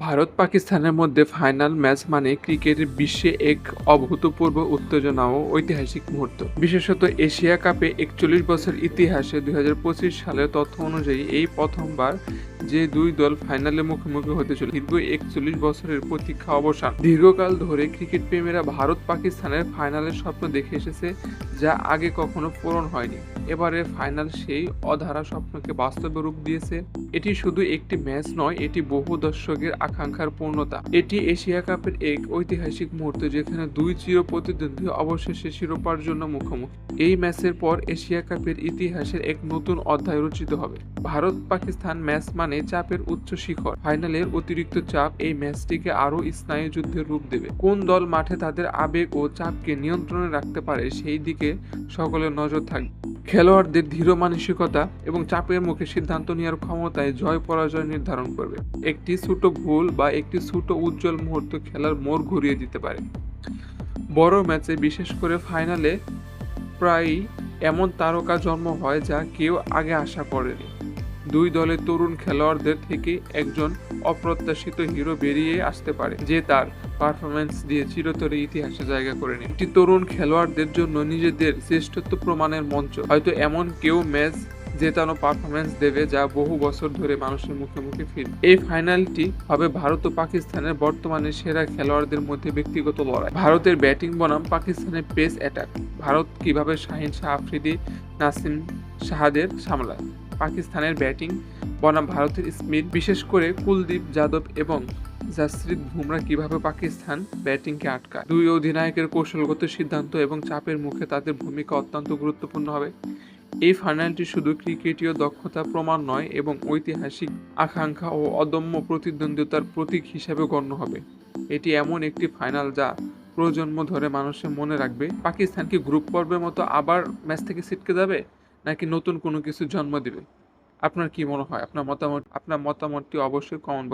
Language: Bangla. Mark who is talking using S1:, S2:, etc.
S1: ভারত পাকিস্তানের মধ্যে ফাইনাল ম্যাচ মানে ক্রিকেটের বিশ্বে এক অভূতপূর্ব উত্তেজনা ও ঐতিহাসিক মুহূর্ত। বিশেষত এশিয়া কাপে একচল্লিশ বছর ইতিহাসে দুই হাজার পঁচিশ সালের তথ্য অনুযায়ী এই প্রথমবার যে দুই দল ফাইনালে মুখোমুখি হতে চলে দীর্ঘ একচল্লিশ বছরের প্রতীক্ষা অবসান। দীর্ঘকাল ধরে ক্রিকেট প্রেমীরা ভারত পাকিস্তানের ফাইনালের স্বপ্ন দেখে এসেছে, যা আগে কখনো পূরণ হয়নি। এবারে ফাইনাল সেই অধারা স্বপ্নকে বাস্তবে রূপ দিয়েছে। এটি শুধু একটি ম্যাচ নয়, এটি বহু দর্শকের আকাঙ্ক্ষার পূর্ণতা। এটি এশিয়া কাপের এক ঐতিহাসিক মুহূর্ত, যেখানে দুই চির প্রতিদ্বন্দ্বী অবশেষে শিরোপার জন্য মুখোমুখি। এই ম্যাচের পর এশিয়া কাপের ইতিহাসের এক নতুন অধ্যায় রচিত হবে। ভারত পাকিস্তান ম্যাচ মানে চাপের উচ্চ শিখর। ফাইনালের অতিরিক্ত চাপ এই ম্যাচটিকে আরও স্নায়ু যুদ্ধের রূপ দেবে। কোন দল মাঠে তাদের আবেগ ও চাপকে নিয়ন্ত্রণে রাখতে পারে সেই দিকে সকলের নজর থাকবে। খেলোয়াড়দের দৃঢ় মানসিকতা এবং চাপের মুখে সিদ্ধান্ত নেওয়ার ক্ষমতায় জয় পরাজয় নির্ধারণ করবে। একটি ছোট ভুল বা একটি ছোট উজ্জ্বল মুহূর্ত খেলার মোড় ঘুরিয়ে দিতে পারে। বড় ম্যাচে বিশেষ করে ফাইনালে প্রায়ই এমন তারকা জন্ম হয় যা কেউ আগে আশা করেনি। দুই দলের তরুণ খেলোয়াড়দের থেকে একজন অপ্রত্যাশিত হিরো বেরিয়ে আসতে পারে, যে তার পারফরমেন্স দিয়ে চিরতরে ইতিহাসে জায়গা করে নেয়। একটি তরুণ খেলোয়াড়দের জন্য নিজেদের শ্রেষ্ঠত্ব প্রমাণের মঞ্চ। হয়তো এমন কেউ ম্যাচ জেতানো পারফরমেন্স দেবে যা বহু বছর ধরে মানুষের মুখে মুখে ফিরবে এই ফাইনালটি হবে ভারত ও পাকিস্তানের বর্তমানে সেরা খেলোয়াড়দের মধ্যে ব্যক্তিগত লড়াই। ভারতের ব্যাটিং বনাম পাকিস্তানের পেস অ্যাটাক ভারত কীভাবে শাহিন শাহ আফ্রিদি, নাসিম শাহাদের সামলায়? পাকিস্তানের ব্যাটিং বনাম ভারতের স্মিথ, বিশেষ করে কুলদীপ যাদব এবং জাসপ্রীত বুমরা কীভাবে পাকিস্তান ব্যাটিংকে আটকায়। দুই অধিনায়কের কৌশলগত সিদ্ধান্ত এবং চাপের মুখে তাদের ভূমিকা অত্যন্ত গুরুত্বপূর্ণ হবে। এই ফাইনালটি শুধু ক্রিকেটীয় দক্ষতা প্রমাণ নয় এবং ঐতিহাসিক আকাঙ্ক্ষা ও অদম্য প্রতিদ্বন্দ্বিতার প্রতীক হিসেবে গণ্য হবে। এটি এমন একটি ফাইনাল যা প্রজন্ম ধরে মানুষের মনে রাখবে, পাকিস্তান কি গ্রুপ পর্বের মতো আবার ম্যাচ থেকে ছিটকে যাবে? নাকি নতুন কোনো কিছু জন্ম দেবে? আপনার কি মনে হয়? আপনার মতামত আপনার মতামতটি অবশ্যই কমেন্ট